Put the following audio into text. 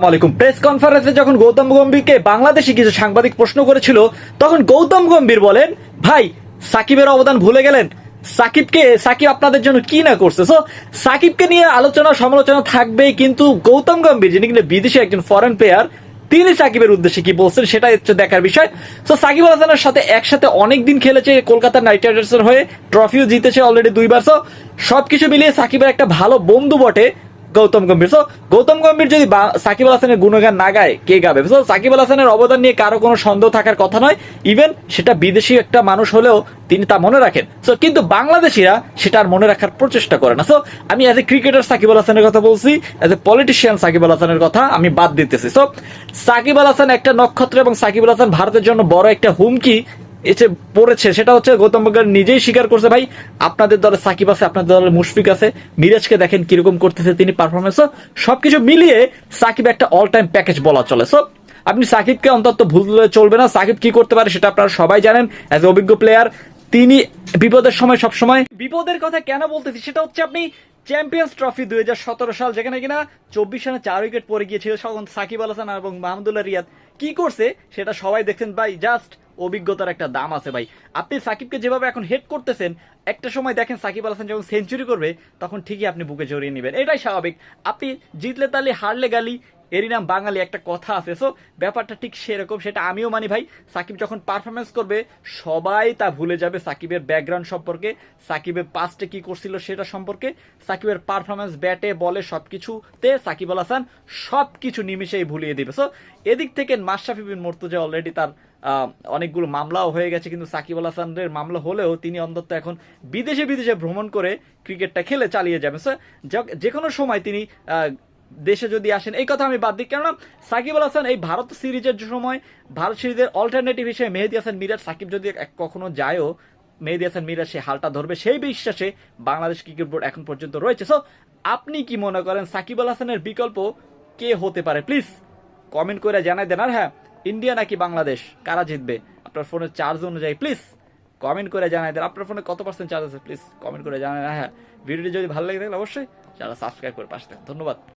আলাইকুম। প্রেস কনফারেন্সে যখন গৌতম গম্ভীরকে বাংলাদেশি কিছু সাংবাদিক প্রশ্ন করেছিল, তখন গৌতম গম্ভীর বলেন, ভাই, সাকিবের অবদান ভুলে গেলেন। সাকিবকে, সাকিব আপনাদের জন্য কি না করছে? সো সাকিবকে নিয়ে আলোচনা, সমালোচনা থাকবেই, কিন্তু গৌতম গম্ভীর, যিনি কিন্তু বিদেশি একজন ফরেন প্লেয়ার তিনি সাকিবের উদ্দেশ্যে কি বলছেন সেটাই হচ্ছে দেখার বিষয়। তো সাকিব আল হাসানের সাথে একসাথে অনেক দিন খেলেছে কলকাতা নাইট রাইডার্সের হয়ে, ট্রফিও জিতেছে অলরেডি দুইবার। সো সবকিছু মিলিয়ে সাকিবের একটা ভালো বন্ধু বটে। গৌতম গম্ভীর। সো গৌতম গম্ভীর যদি সাকিব আল হাসানের গুণগান না গায়, কে গাবে? সো সাকিব আল হাসানের অবদান নিয়ে কারও কোনো সন্দেহ থাকার কথা নয়। ইভেন সেটা বিদেশি একটা মানুষ হলেও তিনি তা মনে রাখেন। সো কিন্তু বাংলাদেশিরা সেটা আর মনে রাখার প্রচেষ্টা করে না। সো আমি as a cricketer Shakib Al হাসানের কথা বলছি as a politician Shakib Al হাসানের কথা আমি বাদ দিতেছি। সো সাকিব আল হাসান একটা নক্ষত্র এবং সাকিব আল হাসান ভারতের জন্য বড় একটা হুমকি এসে পড়েছে, সেটা হচ্ছে গৌতম গম্ভীর নিজেই স্বীকার করছে, ভাই, আপনাদের দলে সাকিব আছে, আপনাদের দলে মুশফিক আছে, মিরাজকে দেখেন কীরকম করতেছে তিনি পারফরমেন্স সবকিছু মিলিয়ে সাকিব একটা অল টাইম প্যাকেজ বলা চলে। সো আপনি সাকিবকে অন্তত ভুললে চলবে না। সাকিব কি করতে পারে সেটা আপনারা সবাই জানেন। অ্যাজ এ অভিজ্ঞ প্লেয়ার তিনি বিপদের সময় সব সময় বিপদের কথা কেন বলতেছি, সেটা হচ্ছে আপনি চ্যাম্পিয়ন্স ট্রফি দুই হাজার সতেরো সাল, যেখানে কিনা চব্বিশ রানে চার উইকেট পড়ে গিয়েছিল, তখন সাকিব আল হাসান এবং মাহমুদুল্লাহ রিয়াদ কি করছে, সেটা সবাই দেখছেন। ভাই জাস্ট অভিজ্ঞতার একটা দাম আছে ভাই। আপনি সাকিবকে যেভাবে এখন হেড করতেছেন, একটা সময় দেখেন সাকিব আল হাসান যখন সেঞ্চুরি করবে, তখন ঠিকই আপনি বুকে জড়িয়ে নেবেন। এটাই স্বাভাবিক। আপনি জিতলে তালি, হারলে গালি এরই নাম বাঙালি, একটা কথা আছে। সো ব্যাপারটা ঠিক সেরকম, সেটা আমিও মানি ভাই। সাকিব যখন পারফরমেন্স করবে, সবাই তা ভুলে যাবে সাকিবের ব্যাকগ্রাউন্ড সম্পর্কে, সাকিবের পাস্টে কি করছিল সেটা সম্পর্কে। সাকিবের পারফরমেন্স ব্যাটে, বলে সবকিছুতে সাকিব আল হাসান সব কিছু নিমিশেই ভুলিয়ে দেবে। সো এদিক থেকে মাশরাফি বিন মর্তুজা অলরেডি তার অনেকগুলো মামলাও হয়ে গেছে, কিন্তু সাকিব আল হাসানের মামলা হলেও তিনি অন্তত এখন বিদেশে বিদেশে ভ্রমণ করে ক্রিকেটটা খেলে চালিয়ে যাবেন। সো যে কোনো সময় তিনি দেশে যদি আসেন, এই কথা আমি বাদ দিই। কেননা সাকিব আল হাসান এই ভারত সিরিজের সময় ভারত সিরিজের অল্টারনেটিভ হিসেবে মেহেদি হাসান মিরাজ, সাকিব যদি কখনো যায়ও, মেহেদি হাসান মিরাজ সে হালটা ধরবে, সেই বিশ্বাসে বাংলাদেশ ক্রিকেট বোর্ড এখন পর্যন্ত রয়েছে। সো আপনি কি মনে করেন সাকিব আল হাসানের বিকল্প কে হতে পারে? প্লিজ কমেন্ট করে জানাই দেন। আর হ্যাঁ ইন্ডিয়া নাকি বাংলাদেশ? কারা জিতবে? আপনার ফোনের চার্জ অনুযায়ী প্লিজ কমেন্ট করে জানাই দেন। আপনার ফোনে কত পার্সেন্ট চার্জ আছে? প্লিজ কমেন্ট করে জানাই হ্যাঁ ভিডিওটি যদি ভালো লাগে থাকলে অবশ্যই যারা সাবস্ক্রাইব করে পাশে থাকেন ধন্যবাদ।